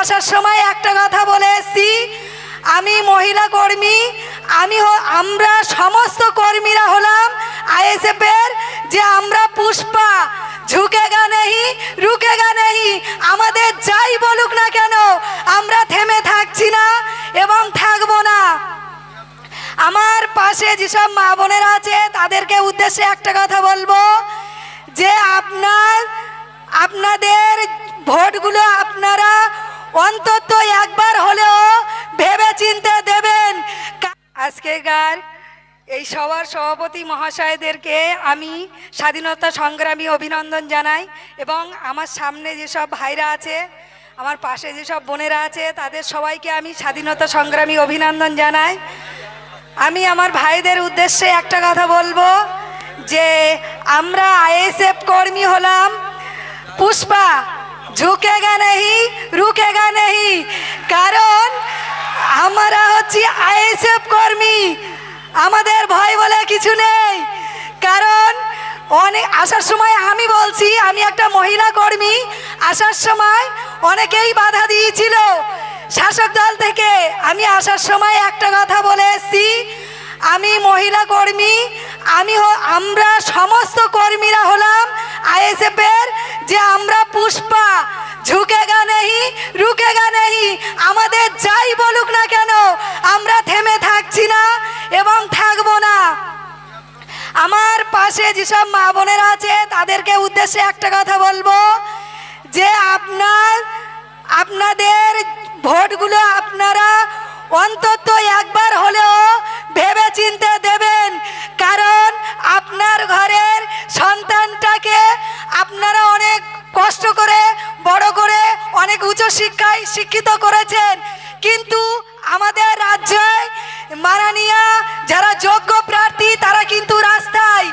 আসার সময় একটা কথা বলে এসছি আমি মহিলা কর্মী, আমি আমরা সমস্ত কর্মীরা হলাম আইএসএফ এর যে আমরা পুষ্পা ঝুঁকেগা নেই রুকেগা নেই আমাদের যাই বলুক না কেন, আমরা থেমে থাকছি না এবং থাকব না। আমার পাশে যেসব মা বোনেরা আছে, তাদেরকে উদ্দেশ্যে একটা কথা বলব যে আপনার, আপনাদের ভোটগুলো আপনারা অন্তত একবার হলেও ভেবে চিনতে দেবেন আজকেকার এই সবার সভাপতি মহাশয়দেরকে আমি স্বাধীনতা সংগ্রামী অভিনন্দন জানাই এবং আমার সামনে যেসব ভাইরা আছে, আমার পাশে যেসব বোনেরা আছে, তাদের সবাইকে আমি স্বাধীনতা সংগ্রামী অভিনন্দন জানাই। আমি আমার ভাইদের উদ্দেশ্যে একটা কথা বলব যে আমরা আইএসএফ কর্মী হলাম পুষ্পা। ঝুঁকেগা নেই রুকেগা নেই কারণ আমরা হচ্ছি আইএসএফ কর্মী। আমাদের ভয় বলে কিছু নেই। কারণ অনেক আসার সময় আমি বলছি, আমি একটা মহিলা কর্মী। আসার সময় অনেকেই বাধা দিয়েছিল। শাসক দল থেকে আমি আসার সময় একটা কথা বলে এসছি। আমি মহিলা কর্মী, আমি আমরা সমস্ত কর্মীরা হলাম আইএসএফ এর যে আমরা পুষ্পা ঝুঁকেগা নেই রুকেগা নেই, আমাদের যাই বলুক না কেন, আমরা থেমে থাকছি না এবং থাকব না। আমার পাশে যেসব মা বোনেরা আছে, তাদেরকে উদ্দেশ্যে একটা কথা বলব, যে আপনার, আপনাদের ভোটগুলো আপনারা অন্তত একবার হলেও ভেবে চিনতে দেবেন। কারণ আপনার ঘরের সন্তানটাকে আপনারা অনেক কষ্ট করে, বড় করে, অনেক উচ্চ শিক্ষায় শিক্ষিত করেছেন। কিন্তু আমাদের রাজ্যে মাননীয় যারা যোগ্য প্রার্থী, তারা কিন্তু রাস্তায়,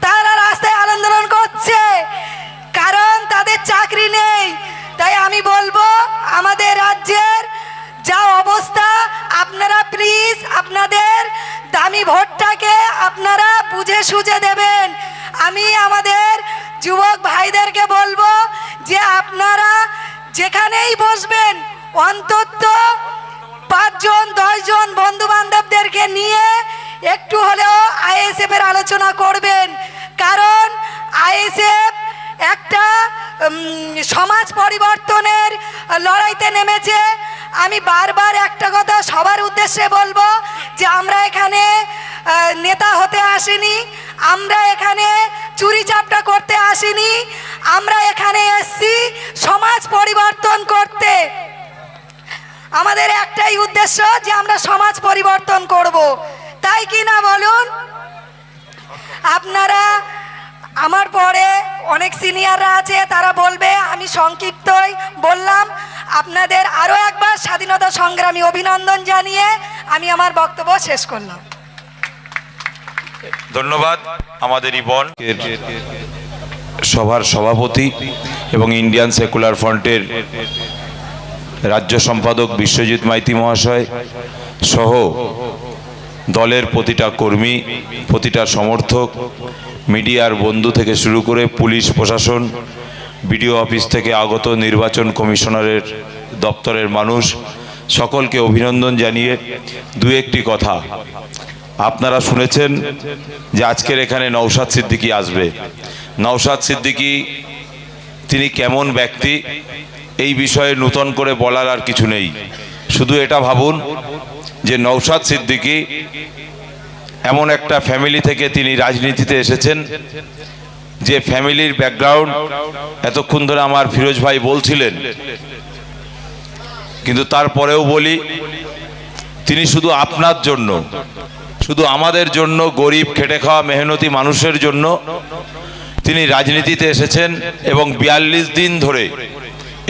তারা রাস্তায় আন্দোলন করছে। কারণ তাদের চাকরি নেই। তাই আমি বলব, আমাদের রাজ্যের যা অবস্থা, আপনারা প্লিজ আপনাদের দামি ভোটটাকে আপনারা বুঝে সুঝে দেবেন। আমি আমাদের যুবক ভাইদেরকে বলব যে আপনারা যেখানেই বসবেন, অন্তত পাঁচজন, দশজন বন্ধু বান্ধবদেরকে নিয়ে একটু হলেও আইএসএফ এর আলোচনা করবেন। কারণ আইএসএফ একটা সমাজ পরিবর্তনের লড়াইতে নেমেছে। আমি বারবার একটা কথা সবার উদ্দেশ্যে বলব যে আমরা এখানে নেতা হতে আসিনি। আমরা এখানে চুরি চাপটা করতে আসিনি, আমরা এখানে এসছি সমাজ পরিবর্তন করতে। আমাদের একটাই উদ্দেশ্য যে আমরা সমাজ পরিবর্তন করব। তাই কি না বলুন? আপনারা, আমার পরে অনেক সিনিয়ররা আছে, তারা বলবে, আমি সংক্ষিপ্তই বললাম, আপনাদের আরও একবার স্বাধীনতা সংগ্রামী অভিনন্দন জানিয়ে আমি আমার বক্তব্য শেষ করলাম। ধন্যবাদ আমাদের ইবন সভার সভাপতি এবং ইন্ডিয়ান সেকুলার ফ্রন্টের রাজ্য সম্পাদক বিশ্বজিৎ মাইতি মহাশয় সহ দলের প্রতিটা কর্মী, প্রতিটা সমর্থক, মিডিয়ার বন্ধু থেকে শুরু করে পুলিশ প্রশাসন, বিডিও অফিস থেকে আগত নির্বাচন কমিশনারের দপ্তরের মানুষ, সকলকে অভিনন্দন জানিয়ে দু একটি কথা। আপনারা শুনেছেন যে আজকের এখানে নৌসাদ সিদ্দিকী আসবে। নৌসাদ সিদ্দিকী, তিনি কেমন ব্যক্তি? এই বিষয়ে নূতন করে বলার আর কিছু নেই। শুধু এটা ভাবুন যে নৌসাদ সিদ্দিকী এমন একটা ফ্যামিলি থেকে তিনি রাজনীতিতে এসেছেন, যে ফ্যামিলির ব্যাকগ্রাউন্ড এতক্ষণ ধরে আমার ফিরোজ ভাই বলছিলেন। কিন্তু তারপরেও বলি, তিনি শুধু আপনার জন্য শুধু আমাদের জন্য গরিব, খেটে খাওয়া, মেহনতি মানুষের জন্য তিনি রাজনীতিতে এসেছেন এবং বিয়াল্লিশ দিন ধরে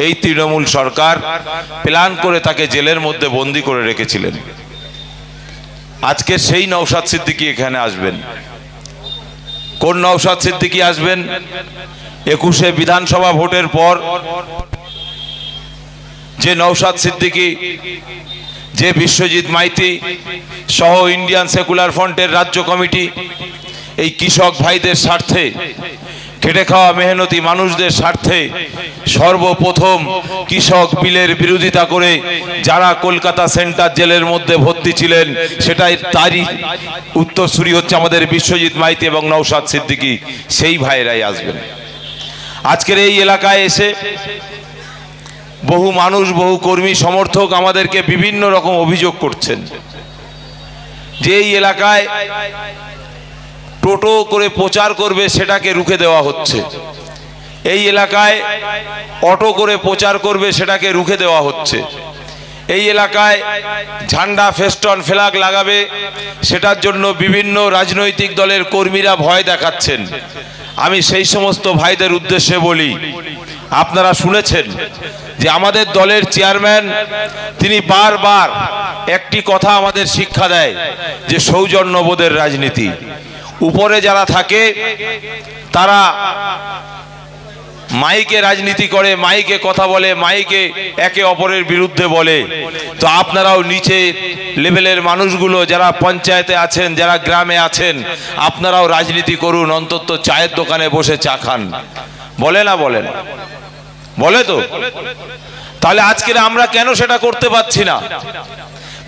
এই তৃণমূল সরকার প্ল্যান করে তাকে জেলের মধ্যে বন্দি করে রেখেছিলেন। আজকে সেই নৌসাদ সিদ্দিকী এখানে আসবেন। কোন নৌসাদ সিদ্দিকী আসবেন? একুশে বিধানসভা ভোটের পর যে নৌসাদ সিদ্দিকী যে বিশ্বজিৎ মাইতি সহ ইন্ডিয়ান সেকুলার ফ্রন্টের রাজ্য কমিটি, এই কৃষক ভাইদের স্বার্থে, খেটে খাওয়া মেহনতি মানুষদের স্বার্থে সর্বপ্রথম কৃষক বিলের বিরোধিতা করে যারা কলকাতা সেন্টার জেলের মধ্যে ভর্তি ছিলেন, সেটাই তারই উত্তরসূরি হচ্ছে আমাদের বিশ্বজিৎ মাইতি এবং নৌসাদ সিদ্দিকী, সেই ভাইয়েরাই আসবেন। আজকের এই এলাকায় এসে বহু মানুষ, বহু কর্মী, সমর্থক আমাদেরকে বিভিন্ন রকম অভিযোগ করছেন। যে এই এলাকায় টোটো করে প্রচার করবে সেটাকে রুখে দেওয়া হচ্ছে। এই এলাকায় অটো করে প্রচার করবে সেটাকে রুখে দেওয়া হচ্ছে। এই এলাকায় ঝান্ডা, ফেস্টন, ফ্ল্যাগ লাগাবে, সেটার জন্য বিভিন্ন রাজনৈতিক দলের কর্মীরা ভয় দেখাচ্ছেন। আমি সেই সমস্ত ভাইদের উদ্দেশ্যে বলি আপনারা শুনেছেন যে আমাদের দলের চেয়ারম্যান, তিনি বারবার একটি কথা আমাদের শিক্ষা দেয় যে সৌজন্যবোধের রাজনীতি। উপরে যারা থাকে, তারা মাইকে রাজনীতি করে, মাইকে কথা বলে, মাইকে একে অপরের বিরুদ্ধে বলে। তো আপনারাও নিচে লেভেলের মানুষগুলো যারা পঞ্চায়েতে আছেন, যারা গ্রামে আছেন, আপনারাও রাজনীতি করুন, অন্তত চায়ের দোকানে বসে চা খান। বলে না বলেন বলে তো? তাহলে আজকের আমরা কেন সেটা করতে পারছি না?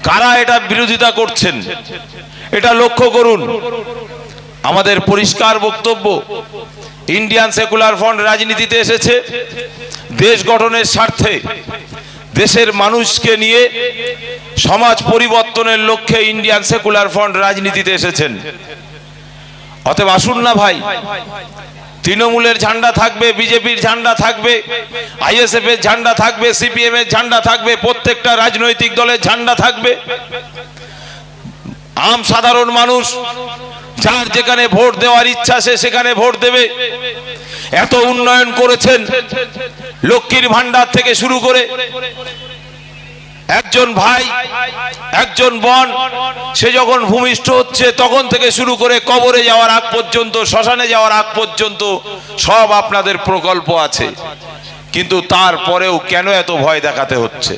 কারা এটা বিরোধিতা করছেন? এটা লক্ষ্য করুন। আমাদের পরিষ্কার বক্তব্য, ইন্ডিয়ান সেকুলার ফ্রন্ট রাজনীতিতে এসেছে। দেশ গঠনের স্বার্থে দেশের মানুষকে নিয়ে সমাজ পরিবর্তনের লক্ষ্যে ইন্ডিয়ান সেকুলার ফ্রন্ট রাজনীতিতে এসেছেন। অতএব আসুন না ভাই তৃণমূলের ঝান্ডা থাকবে, বিজেপির ঝান্ডা থাকবে, আইএসএফ এর ঝান্ডা থাকবে, সিপিএম এর ঝান্ডা থাকবে, প্রত্যেকটা রাজনৈতিক দলের ঝান্ডা থাকবে। আম সাধারণ মানুষ, যার যেখানে ভোট দেওয়ার ইচ্ছা সে সেখানে ভোট দেবে। এত উন্নয়ন করেছেন, লক্ষ্মীর ভান্ডার থেকে শুরু করে একজন ভাই, একজন বোন, সে যখন ভূমিষ্ঠ হচ্ছে, তখন থেকে শুরু করে কবরে যাওয়ার আগ পর্যন্ত, শ্মশানে যাওয়ার আগ পর্যন্ত সব আপনাদের প্রকল্প আছে। কিন্তু তারপরেও কেন এত ভয় দেখাতে হচ্ছে?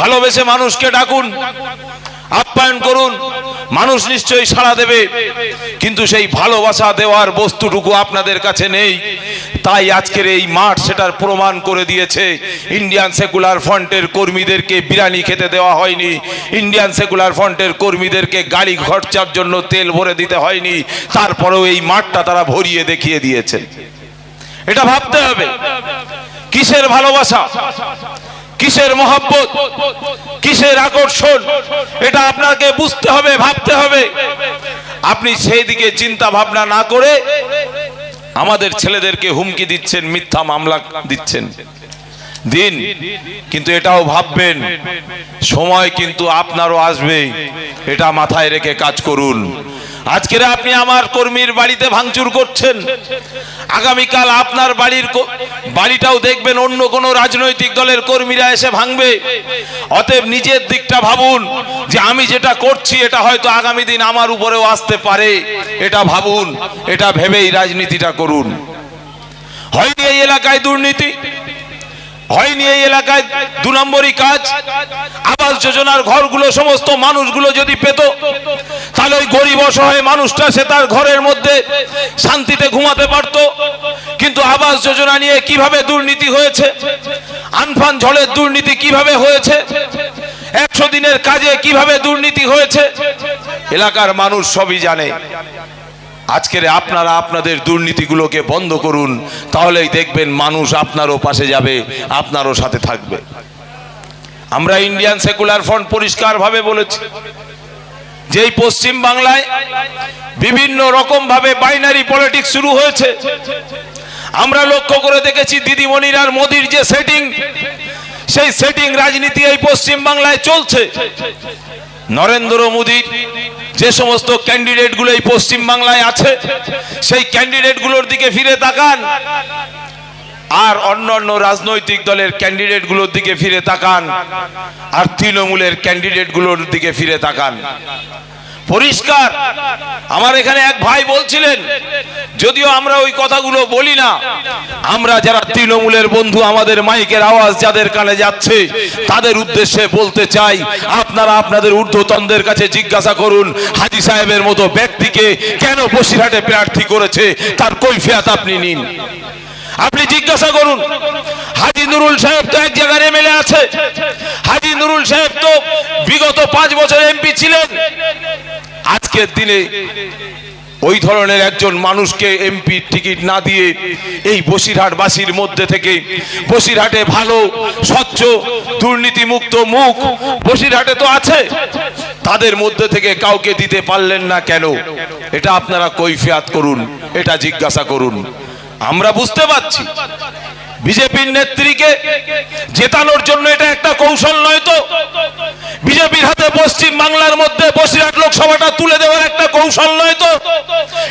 ভালোবেসে মানুষকে ডাকুন, আপ্যায়ন করুন, মানুষ নিশ্চয়ই সাড়া দেবে, কিন্তু সেই ভালোবাসা দেওয়ার বস্তুটুকু আপনাদের কাছে নেই। তাই আজকের এই মাঠ সেটার প্রমাণ করে দিয়েছে। ইন্ডিয়ান সেকুলার ফ্রন্টের কর্মীদেরকে বিরিয়ানি খেতে দেওয়া হয়নি। ইন্ডিয়ান সেকুলার ফ্রন্টের কর্মীদেরকে গাড়ি খরচার জন্য তেল ভরে দিতে হয়নি। তারপরেও এই মাঠটা তারা ভরিয়ে দেখিয়ে দিয়েছে। এটা ভাবতে হবে। কিসের ভালোবাসা? কিসের মহব্বত? কিসের আকর্ষণ? এটা আপনাকে বুঝতে হবে, ভাবতে হবে। আপনি সেই দিকে চিন্তা ভাবনা না করে আমাদের ছেলেদেরকে হুমকি দিচ্ছেন, মিথ্যা মামলা দিচ্ছেন। দিন, কিন্তু এটাও ভাববেন, সময় কিন্তু আপনারও আসবে এটা মাথায় রেখে কাজ করুন। আজকের আপনি আমার কর্মীর বাড়িতে ভাঙচুর করছেন। আগামীকাল আপনার বাড়ির বাড়িটাও দেখবেন অন্য কোনো রাজনৈতিক দলের কর্মীরা এসে ভাঙবে। অতএব নিজের দিকটা ভাবুন যে আমি যেটা করছি, এটা হয়তো আগামী দিন আমার উপরেও আসতে পারে। এটা ভাবুন, এটা ভেবেই রাজনীতিটা করুন। হয়নি এই এলাকায় দুর্নীতি হয়নি এই এলাকায় দু নম্বরই কাজ। আবাস যোজনার ঘরগুলো, সমস্ত মানুষগুলো যদি পেত, তাহলে ওই গরিব অসহায় মানুষটা সে তার ঘরের মধ্যে শান্তিতে ঘুমাতে পারত। কিন্তু আবাস যোজনা নিয়ে কীভাবে দুর্নীতি হয়েছে, আনফান ঝড়ের দুর্নীতি কীভাবে হয়েছে, একশো দিনের কাজে কীভাবে দুর্নীতি হয়েছে, এলাকার মানুষ সবই জানে। আজকের আপনারা আপনাদের দুর্নীতিগুলোকে বন্ধ করুন, তাহলেই দেখবেন মানুষ আপনারও পাশে যাবে, আপনারও সাথে থাকবে। আমরা ইন্ডিয়ান সেকুলার ফ্রন্ট পরিষ্কারভাবে বলেছি যে এই পশ্চিম বাংলায় বিভিন্ন রকম ভাবে বাইনারি পলিটিক্স শুরু হয়েছে, আমরা লক্ষ্য করে দেখেছি দিদিমণির আর মোদির যে সেটিং সেই সেটিং রাজনীতি এই পশ্চিম বাংলায় চলছে। নরেন্দ্র মোদীর যে সমস্ত ক্যান্ডিডেটগুলো এই পশ্চিম বাংলায় আছে, সেই ক্যান্ডিডেটগুলোর দিকে ফিরে তাকান। আর অন্য অন্য রাজনৈতিক দলের ক্যান্ডিডেটগুলোর দিকে ফিরে তাকান। আর তৃণমূলের ক্যান্ডিডেটগুলোর দিকে ফিরে তাকান। পরিষ্কার। আমার এখানে এক ভাই বলছিলেন, যদিও আমরা ওই কথাগুলো বলি না, আমরা যারা তৃণমূলের বন্ধু, আমাদের মাইকের আওয়াজ যাদের কানে যাচ্ছে, তাদের উদ্দেশ্যে বলতে চাই, আপনারা আপনাদের ঊর্ধ্বতনদের কাছে জিজ্ঞাসা করুন, হাজি সাহেবের মতো ব্যক্তিকে কেন বসিরহাটে প্রার্থী করেছে, তার কৈফিয়াত আপনি নিন। আপনি জিজ্ঞাসা করুন, হাজি নুরুল সাহেব তো এক জায়গার এমএলএ আছে, হাজি নুরুল সাহেব তো বিগত পাঁচ বছর এমপি ছিলেন আজকের দিনে ওই ধরনের একজন মানুষকে এমপি টিকিট না দিয়ে এই বসিরহাটবাসীর মধ্যে থেকে বসিরহাটে ভালো, স্বচ্ছ, দুর্নীতিমুক্ত মুখ বসিরহাটে তো আছে। তাদের মধ্যে থেকে কাউকে দিতে পারলেন না কেন? এটা আপনারা কৈফিয়াত করুন, এটা জিজ্ঞাসা করুন। আমরা বুঝতে পারছি। বিজেপির নেত্রীকে জেতানোর জন্য এটা একটা কৌশল নয় তো? বিজেপির হাতে পশ্চিম বাংলার মধ্যে বসিরহাট লোকসভাটা তুলে দেওয়ার একটা কৌশল নয় তো?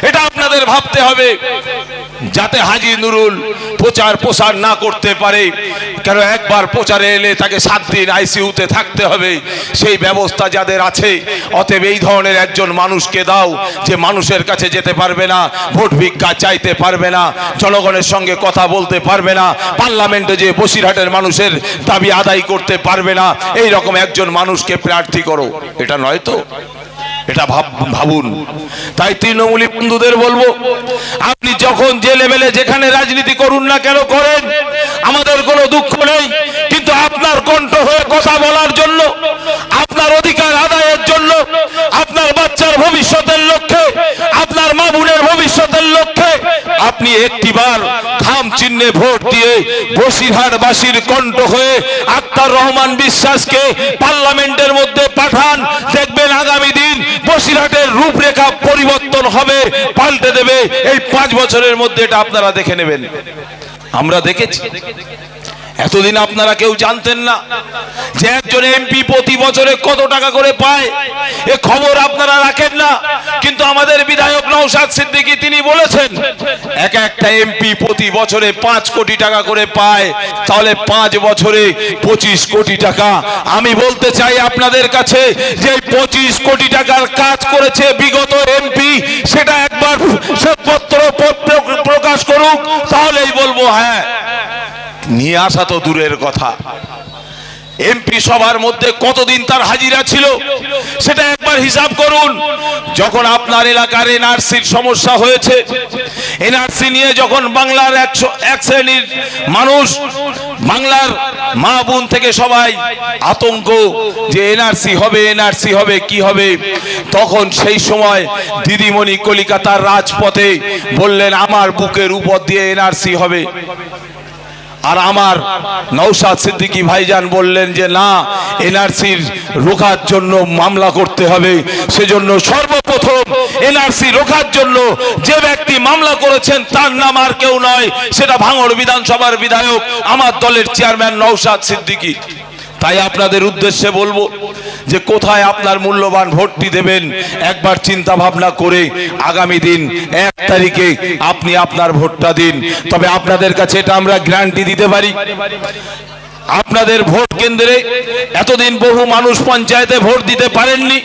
এটা আপনাদের ভাবতে হবে। যাতে হাজি নুরুল প্রচার প্রসার না করতে পারে, কেন একবার প্রচারে এলে তাকে সাত দিন আইসিইউতে থাকতে হবে। সেই ব্যবস্থা যাদের আছে, অতএব এই ধরনের একজন মানুষকে দাও যে মানুষের কাছে যেতে পারবে না, ভোট ভিক্ষা চাইতে পারবে না, জনগণের সঙ্গে কথা বলতে পারবে না, পার্লামেন্টে যে বসিরহাটের মানুষের দাবি আদায় করতে পারবে না এই রকম একজন মানুষকে প্রার্থী করো। এটা নয় তো? এটা ভাব ভাবুন। তাই তৃণমূলী বন্ধুদের বলব, আপনি যখন যে লেভেলে যেখানে রাজনীতি করুন না কেন করেন, আমাদের কোনো দুঃখ নেই, কিন্তু আপনার কণ্ঠ হয়ে কথা বলার জন্য, আপনার অধিকার আদায়ের জন্য, আপনার বাচ্চার ভবিষ্যতের লক্ষ্যে, আপনার মা বোনের ভবিষ্যতের লক্ষ্যে, আপনি একটিবার খাম চিহ্নে ভোট দিয়ে বসিরহাটবাসীর কণ্ঠ হয়ে আক্তার রহমান বিশ্বাসকে পার্লামেন্টের মধ্যে পাঠান দেখবেন আগামী দিন বসিরহাটের রূপরেখা পরিবর্তন হবে, পাল্টে দেবে। এই পাঁচ বছরের মধ্যে এটা আপনারা দেখে নেবেন। আমরা দেখেছি। এতদিন আপনারা কেউ জানতেন না যে একজন এমপি প্রতি বছরে কত টাকা করে পায়। এ খবর আপনারা রাখেন না। আমাদের বিধায়ক নৌসাদ সিদ্দিকী, তিনি বলেছেন, এক একটা এমপি প্রতি বছরে পাঁচ কোটি টাকা করে পায়, তাহলে পাঁচ বছরে পঁচিশ কোটি টাকা। আমি বলতে চাই আপনাদের কাছে যে পঁচিশ কোটি টাকার কাজ করেছে বিগত এমপি, সেটা একবার প্র- প্রকাশ করুক, তাহলেই বলব হ্যাঁ। নিয়ে আসা তো দূরের কথা। এমপি সবার মধ্যে কতদিন তার হাজিরা ছিল, সেটা একবার হিসাব করুন। যখন আপনার এলাকার এনআরসির সমস্যা হয়েছে, এনআরসি নিয়ে যখন বাংলার একশো এক শ্রেণির মানুষ, বাংলার মা বোন থেকে সবাই আতঙ্ক যে এনআরসি হবে এনআরসি হবে, কি হবে। তখন সেই সময় দিদিমণি কলিকাতার রাজপথে বললেন, আমার বুকের উপর দিয়ে এনআরসি হবে। আর আমার নৌসাদ সিদ্দিকী ভাইজান বললেন যে, না, এনআরসির রোখার জন্য মামলা করতে হবে। সেজন্য সর্বপ্রথম এনআরসি রোখার জন্য যে ব্যক্তি মামলা করেছেন, তার নাম আর কেউ নয়। সেটা ভাঙড় বিধানসভার বিধায়ক, আমার দলের চেয়ারম্যান নৌসাদ সিদ্দিকী। তাই আপনাদের উদ্দেশ্যে বলব যে কোথায় আপনার মূল্যবান ভোটটি দেবেন, একবার চিন্তা ভাবনা করে আগামী দিন এক তারিখে আপনি আপনার ভোটটা দিন। তবে আপনাদের কাছে এটা আমরা গ্যারান্টি দিতে পারি। আপনাদের ভোট কেন্দ্রে এতদিন বহু মানুষ পঞ্চায়েতে ভোট দিতে পারেননি।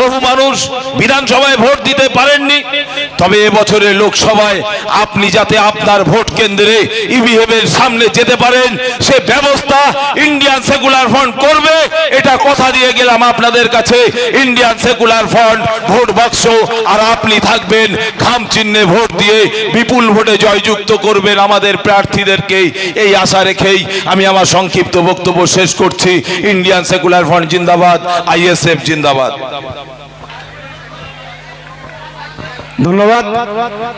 বহু মানুষ বিধানসভায় ভোট দিতে পারেননি। তবে এবছরের লোকসভায় আপনি যাতে আপনার ভোট কেন্দ্রে ইভিএম এর সামনে যেতে পারেন, সে ব্যবস্থা ইন্ডিয়ান সেকুলার ফ্রন্ট করবে। এটা কথা দিয়ে গেলাম আপনাদের কাছে। ইন্ডিয়ান সেকুলার ফ্রন্ট ভোট বাক্স, আর আপনি থাকবেন খাম চিহ্নে ভোট দিয়ে বিপুল ভোটে জয়যুক্ত করবেন আমাদের প্রার্থীদেরকে এই আশা রেখেই আমি আমার সংক্ষিপ্ত বক্তব্য শেষ করছি। ইন্ডিয়ান সেকুলার ফ্রন্ট জিন্দাবাদ আইএসএফ জিন্দাবাদ। ধন্যবাদ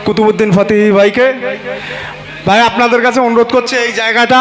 কুতুবুদ্দিন ফতিহ ভাইকে। ভাই, আপনাদের কাছে অনুরোধ করছি এই জায়গাটা